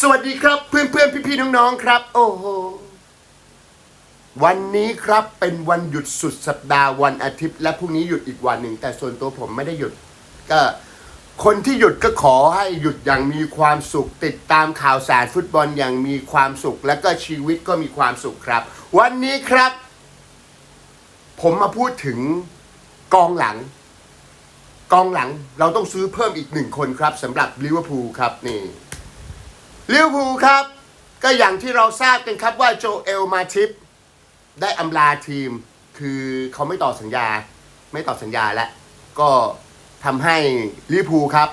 สวัสดีครับเพื่อนเพื่อนพี่พี่ๆน้องๆครับ โอ้โหวันนี้ครับเป็นวันหยุดสุดสัปดาห์วันอาทิตย์ และพรุ่งนี้หยุดอีกวันหนึ่ง แต่ส่วนตัวผมไม่ได้หยุด ก็คนที่หยุดก็ขอให้หยุดอย่างมีความสุข ติดตามข่าวสารฟุตบอลอย่างมีความสุข และก็ชีวิตก็มีความสุขครับ วันนี้ครับ ผมมาพูดถึงกองหลัง กองหลังเราต้องซื้อเพิ่มอีกหนึ่งคนครับสำหรับลิเวอร์พูลครับนี่ ลิเวอร์พูลครับ ก็อย่างที่เราทราบกันครับว่าโจเอลมาทิป ได้อำลาทีม คือเขาไม่ต่อสัญญา ไม่ต่อสัญญาแล้ว ก็ทำให้ลิเวอร์พูลครับ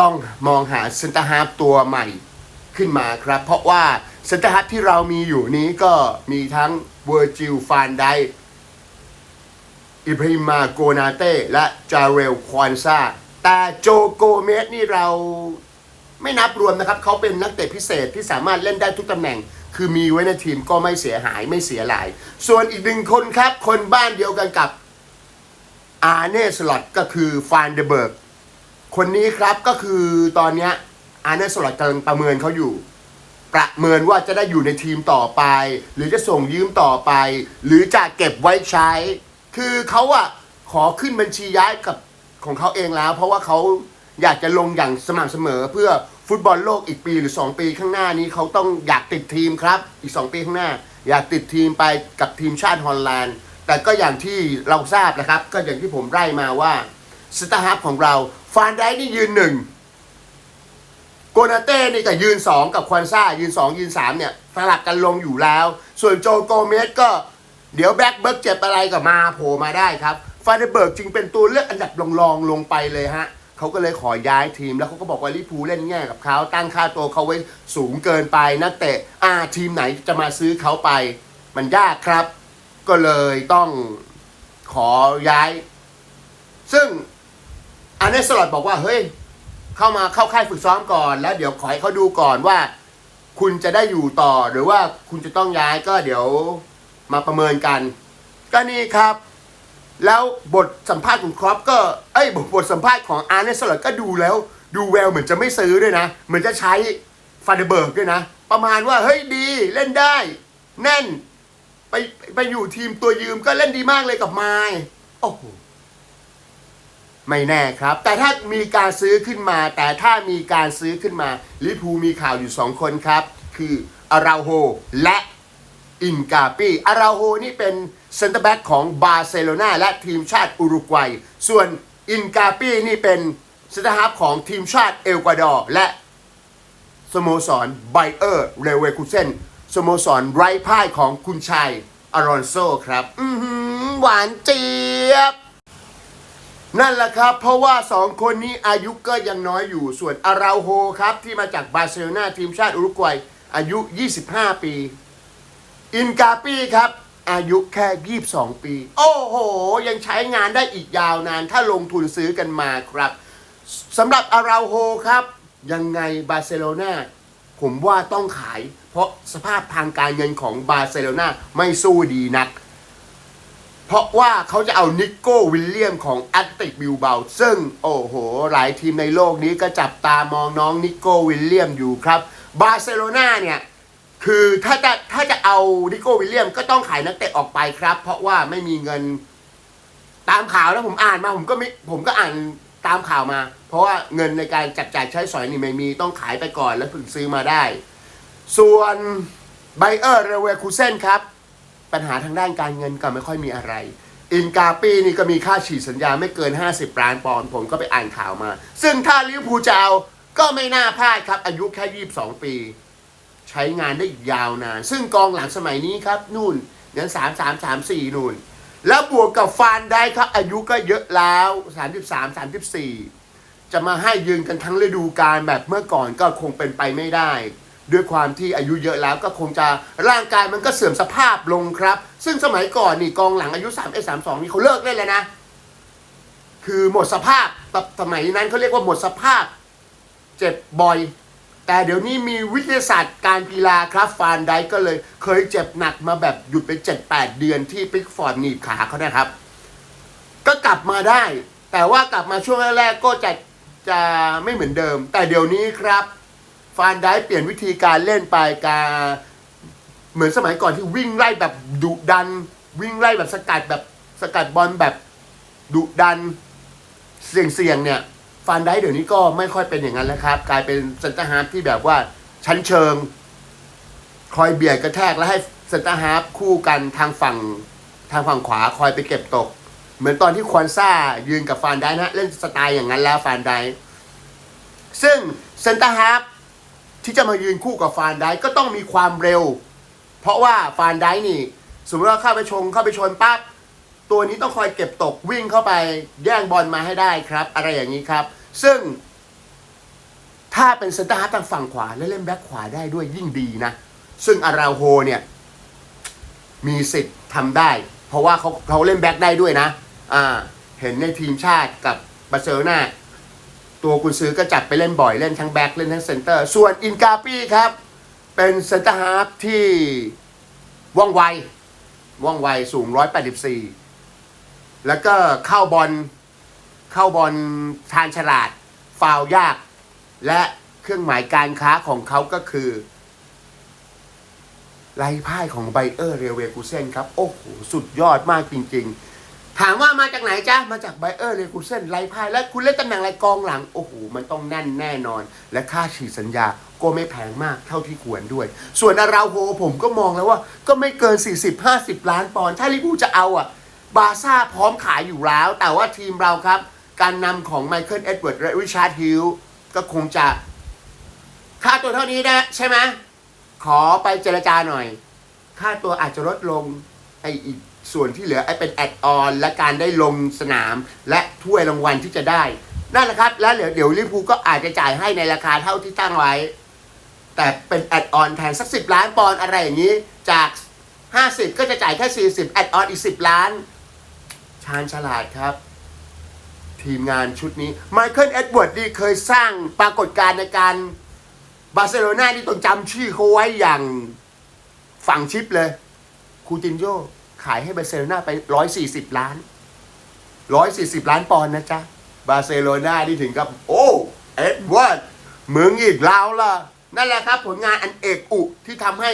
ต้องมองหาเซนเตอร์ฮาร์ฟตัวใหม่ขึ้นมาครับ เพราะว่าเซนเตอร์ฮาร์ฟที่เรามีอยู่นี้ก็มีทั้งเวอร์จิลฟานไดอิบริมาโกนาเต้และจาเรลควอนซาแต่โจโกเมสนี่เรา ไม่นับรวมนะครับเขาเป็นนักเตะพิเศษที่สามารถเล่นได้ทุกตำแหน่ง คือมีไว้ในทีมก็ไม่เสียหายไม่เสียหลาย ส่วนอีกหนึ่งคนครับ คนบ้านเดียวกันกับอาร์เน่สลอตก็คือฟานเดเบิร์กคนนี้ครับก็คือตอนนี้อาร์เน่สลอตกำลังประเมินเขาอยู่ ประเมินว่าจะได้อยู่ในทีมต่อไป หรือจะส่งยืมต่อไป หรือจะเก็บไว้ใช้ คือเขาอะขอขึ้นบัญชีย้ายกับของเขาเองแล้ว เพราะว่าเขาอยากจะลงอย่างสม่ำเสมอเพื่อ ฟุตบอลโลกอีกปีหรือ 2 ปีข้างหน้านี้เขาต้องอยากติดทีมครับ อีก 2 ปีข้างหน้า อยากติดทีมไปกับทีมชาติฮอลแลนด์ แต่ก็อย่างที่เราทราบนะครับ ก็อย่างที่ผมไล่มาว่าสตาร์ฮับของเราฟานไดนี่ยืนหนึ่งโกนาเต้นี่ก็ยืน 2 กับควันซ่ายืน 2 ยืน 3 เนี่ยสลับกันลงอยู่แล้ว ส่วนโจโกเมสก็เดี๋ยวแบ็กเบิร์กเจ็บอะไรก็มาโผล่มาได้ครับฟาเดเบิร์กจึงเป็นตัวเลือกอันดับรองๆลงไปเลยฮะ เขาก็เลยขอย้ายทีมแล้วเขาก็บอกว่าลิเวอร์พูลเล่นแง่กับเขาตั้งค่าตัวเขาไว้สูงเกินไปนักเตะอ่าทีมไหนจะมาซื้อเขาไป มันยากครับ ก็เลยต้องขอย้าย ซึ่งอันเนสลอตบอกว่าเฮ้ยเข้ามาเข้าค่ายฝึกซ้อมก่อน แล้วเดี๋ยวขอให้เขาดูก่อนว่า คุณจะได้อยู่ต่อหรือว่าคุณจะต้องย้ายก็เดี๋ยวมาประเมินกัน ก็นี่ครับ แล้วบทสัมภาษณ์ของครอปก็เอ้ยบทบทสัมภาษณ์ของอาร์เนสลอตก็ดูแล้ว ดูแววเหมือนจะไม่ซื้อด้วยนะ เหมือนจะใช้ฟาเดเบิร์กด้วยนะ ประมาณว่าเฮ้ยดีเล่นได้ แน่น ไปไปอยู่ทีมตัวยืมก็เล่นดีมากเลยกับไมล์โอ้โหไม่แน่ครับ แต่ถ้ามีการซื้อขึ้นมา แต่ถ้ามีการซื้อขึ้นมาลิพูมีข่าวอยู่ 2 คนครับ คืออาราโฮและ อินกาปีอาราโฮนี่เป็นเซนเตอร์แบ็กของบาร์เซโลนาและทีมชาติอุรุกวัย ส่วนอินกาปีนี่เป็นเซนเตอร์ฮาฟของทีมชาติเอลกวาดอร์และสโมสรไบเออร์เรเวคูเซนสโมสรไร้พ่ายของคุณชัยอารอนโซครับ อือหือหวานเจี๊ยบ นั่นแหละครับ เพราะว่า2คนนี้อายุก็ยังน้อยอยู่ส่วนอาราโฮครับ ที่มาจากบาร์เซโลนาทีมชาติอุรุกวัยอายุ 25 ปี อินกาปี้ครับ อายุแค่ 22 ปี โอ้โห ยังใช้งานได้อีกยาวนาน ถ้าลงทุนซื้อกันมาครับสำหรับอาราโฮครับ ยังไงบาร์เซโลนาผมว่าต้องขาย เพราะสภาพทางการเงินของบาร์เซโลนาไม่สู้ดีนัก เพราะว่าเขาจะเอานิโก้วิลเลียมของแอตติกบิลเบาซึ่งโอ้โห หลายทีมในโลกนี้ก็จับตามองน้องนิโก้วิลเลียมอยู่ครับบาร์เซโลนาเนี่ย คือถ้าจะถ้าจะเอานิโก้วิลเลียมก็ต้องขายนักเตะออกไปครับ เพราะว่าไม่มีเงินตามข่าวแล้วผมอ่านมาผมก็ไม่ผมก็อ่านตามข่าวมา เพราะว่าเงินในการจับจ่ายใช้สอยนี่ไม่มีต้องขายไปก่อนแล้วถึงซื้อมาได้ ส่วนไบเออร์เรเวคูเซนครับ ปัญหาทางด้านการเงินก็ไม่ค่อยมีอะไร อินกาปีนี่ก็มีค่าฉีดสัญญาไม่เกิน 50 ล้านปอนด์ผมก็ไปอ่านข่าวมา ซึ่งถ้าลิเวอร์พูลจะเอาก็ไม่น่าพลาดครับอายุแค่ 22 ปี ใช้งานได้อีกยาวนาน ซึ่งกองหลังสมัยนี้ครับ นู่นยังสามสามสามสี่นู่น แล้วบวกกับฟานได้ครับ อายุก็เยอะแล้ว33 34จะมาให้ยืนกันทั้งฤดูกาลแบบเมื่อก่อนก็คงเป็นไปไม่ได้ ด้วยความที่อายุเยอะแล้วก็คงจะร่างกายมันก็เสื่อมสภาพลงครับ ซึ่งสมัยก่อนนี่กองหลังอายุ3 1 3 2นี่เขาเลิกเล่นแล้วนะ คือหมดสภาพสมัยนั้นเขาเรียกว่าหมดสภาพ เจ็บบ่อย แต่เดี๋ยวนี้มีวิทยาศาสตร์การกีฬาครับฟานไดก็เลยเคยเจ็บหนักมาแบบหยุดไป 7-8 เดือนที่ปิกฟอร์ดหนีบขาเขานะครับ ก็กลับมาได้ แต่ว่ากลับมาช่วงแรกๆก็จะจะไม่เหมือนเดิม แต่เดี๋ยวนี้ครับฟานได้เปลี่ยนวิธีการเล่นไปการเหมือนสมัยก่อนที่วิ่งไล่แบบดุดัน วิ่งไล่แบบสกัดแบบสกัดบอลแบบดุดันเสี่ยงๆเนี่ย ฟานได้เดี๋ยวนี้ก็ไม่ค่อยเป็นอย่างนั้นแล้วครับ กลายเป็นเซนเตอร์ฮาร์ฟที่แบบว่าชั้นเชิง คอยเบียดกระแทกแล้วให้เซนเตอร์ฮาร์ฟคู่กันทางฝั่งทางฝั่งขวาคอยไปเก็บตก เหมือนตอนที่ควอนซ่ายืนกับฟานได้นะเล่นสไตล์อย่างนั้นแล้วฟานได้ซึ่งเซนเตอร์ฮาร์ฟที่จะมายืนคู่กับฟานได้ก็ต้องมีความเร็ว เพราะว่าฟานได้นี่ สมมติว่าเข้าไปชงเข้าไปชนปั๊บ ตัวนี้ต้องคอยเก็บตกวิ่งเข้าไปแย่งบอลมาให้ได้ครับ อะไรอย่างนี้ครับ ซึ่ง ถ้าเป็นเซนเตอร์ฮาร์ฟทางฝั่งขวาและเล่นแบ็คขวาได้ด้วยยิ่งดีนะ ซึ่งอาราโฮเนี่ย มีสิทธิ์ทำได้ เพราะว่าเขาเขาเล่นแบ็คได้ด้วยนะอ่าเห็นในทีมชาติกับบาร์เซโลนาตัวกุนซือก็จับไปเล่นบ่อยเล่นทั้งแบ็คเล่นทั้งเซนเตอร์ ส่วนอินกาปี้ครับ เป็นเซนเตอร์ฮาร์ฟที่ว่องไวว่องไวสูง 184 แล้วก็เข้าบอลเข้าบอลชาญฉลาด ฟาวยาก และเครื่องหมายการค้าของเขาก็คือไล่พ่ายของไบเออร์เรเวกูเซนครับ โอ้โห สุดยอดมากจริง ๆ ถามว่ามาจากไหนจ๊ะมาจากไบเออร์เรเวกูเซนไล่พ่ายแล้วคุณเล่นตำแหน่งอะไรกองหลัง โอ้โห มันต้องแน่นแน่นอน และค่าฉีดสัญญาก็ไม่แพงมากเท่าที่ควรด้วย ส่วนอาราโฮผมก็มองแล้วว่า ก็ไม่เกิน 40-50 ล้านปอนด์ถ้าลิเวอร์พูจะเอาอะ บาซ่าพร้อมขายอยู่แล้ว แต่ว่าทีมเราครับ การนำของไมเคิลเอ็ดเวิร์ดและริชาร์ดฮิลก็คงจะค่าตัวเท่านี้นะใช่ไหมขอไปเจรจาหน่อย ค่าตัวอาจจะลดลงไออีกส่วนที่เหลือไอเป็นแอดออนและการได้ลงสนาม และถ้วยรางวัลที่จะได้นั่นแหละครับ แล้วเดี๋ยวเดี๋ยวลิเวอร์พูลก็อาจจะจ่ายให้ในราคาเท่าที่ตั้งไว้ แต่เป็นแอดออนแทนสักสิบล้านปอนด์อะไรอย่างนี้ จาก 50 ก็จะจ่ายแค่40แอดออนอีก 10 ล้าน ชาญฉลาดครับ ทีมงานชุดนี้ไมเคิลเอ็ดเวิร์ดนี่เคยสร้างปรากฏการณ์ในการบาร์เซโลนานี่ต้องจำชื่อเขาไว้อย่างฝั่งชิปเลย คูตินโยขายให้บาร์เซโลนาไป 140 ล้าน 140 ล้านปอนด์นะจ๊ะ บาร์เซโลนานี่ถึงกับ โอ้เอ็ดเวิร์ดมึงอีกแล้วล่ะ นั่นแหละครับผลงานอันเอกอุที่ทำให้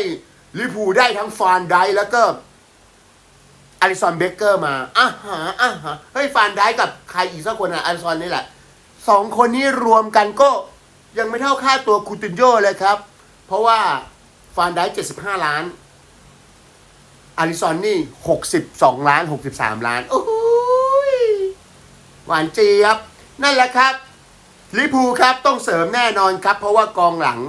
ลิพูได้ทั้งฟานไดแล้วก็ อลิสันเบเกอร์มาอะฮะอะฮะเฮ้ยฟานได้กับใครอีกสักคนอะอลิสันนี่แหละสองคนนี้รวมกันก็ยังไม่เท่าค่าตัวคูตินโยเลยครับ เพราะว่าฟานได้เจ็ดสิบห้าล้านอลิสันนี่หกสิบสองล้านหกสิบสามล้านโอ้ยหวานเจี๊ยบ นั่นแหละครับลิพูครับต้องเสริมแน่นอนครับ เพราะว่ากองหลัง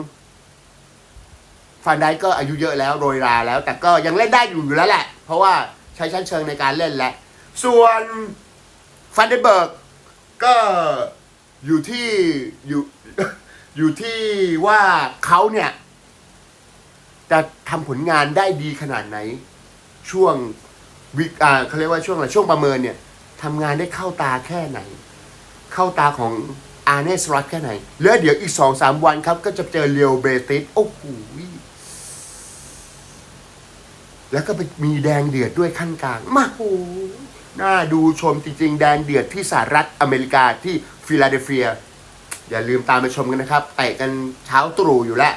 ฟันไดก็อายุเยอะแล้วโรยราแล้ว แต่ก็ยังเล่นได้อยู่อยู่แล้วแหละ เพราะว่า ช้ชั้นเชิงในการเล่นแหล้วส่วนฟันเดเบิร์กก็อยู่ที่อยู่อยู่ที่ว่าเขาเนี่ย จะทำผลงานได้ดีขนาดไหน ช่วงวิกอ่าเขาเรียกว่าช่วงอะไรช่วงประเมินเนี่ยทำงานได้เข้าตาแค่ไหน เข้าตาของอาร์เนสรอตแค่ไหน แล้วเดี๋ยวอีกสองสามวันครับ ก็จะเจอเรียวเบติสโอ้โห แล้วก็ไปมีแดงเดือดด้วยขั้นกลางมาโหน่าดูชมจริง ๆ แดงเดือดที่สหรัฐอเมริกาที่ฟิลาเดลเฟีย อย่าลืมตามไปชมกันนะครับเตะกันเช้าตรู่อยู่แล้ว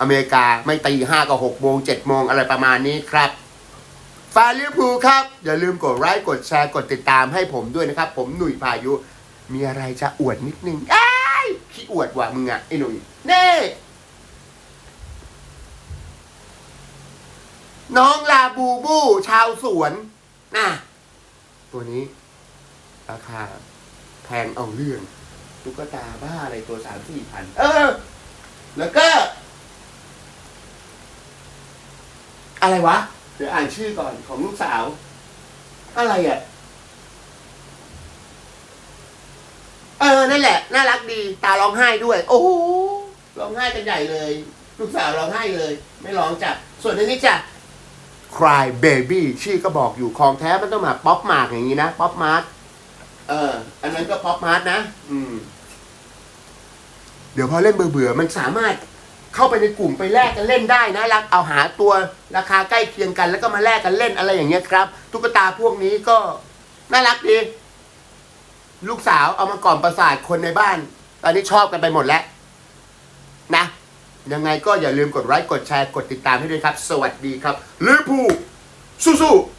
อเมริกาไม่ตีห้าก็หกโมงเจ็ดโมงอะไรประมาณนี้ครับฟาลิเวอร์พูลครับ อย่าลืมกดไลค์กดแชร์กดติดตามให้ผมด้วยนะครับ ผมหนุ่ยพายุ มีอะไรจะอวดนิดนึงอ้ายขี้อวดว่ะมึงอะไอ้หนุ่ยเน่ น้องลาบูบูชาวสวนน่ะตัวนี้ ราคาแพงเอาเรื่องตุ๊กตาบ้าอะไรตัวสามสี่พัน เออ แล้วก็ อะไรวะ เดี๋ยวอ่านชื่อก่อนของลูกสาว อะไรอะ เออ นั่นแหละ น่ารักดี ตาร้องไห้ด้วย โอ้โหร้องไห้กันใหญ่เลย ลูกสาวร้องไห้เลย ไม่ร้องจ้ะส่วนอันนี้จ้ะ Cry Baby ชื่อก็บอกอยู่ของแท้มันต้องมาป๊อปมาร์กอย่างนี้นะป๊อปมาร์กเออ อันนั้นก็ป๊อปมาร์กนะ อืม เดี๋ยวพอเล่นเบื่อๆมันสามารถเข้าไปในกลุ่มไปแลกกันเล่นได้นะรักเอาหาตัวราคาใกล้เคียงกัน แล้วก็มาแลกกันเล่นอะไรอย่างเงี้ยครับ ตุ๊กตาพวกนี้ก็น่ารักดี ลูกสาวเอามาก่อนประสาทคนในบ้าน ตอนนี้ชอบกันไปหมดแล้ว นะ ยังไงก็อย่าลืมกดไลค์กดแชร์กดติดตามให้ด้วยครับ สวัสดีครับลิเวอร์พูลสู้ๆ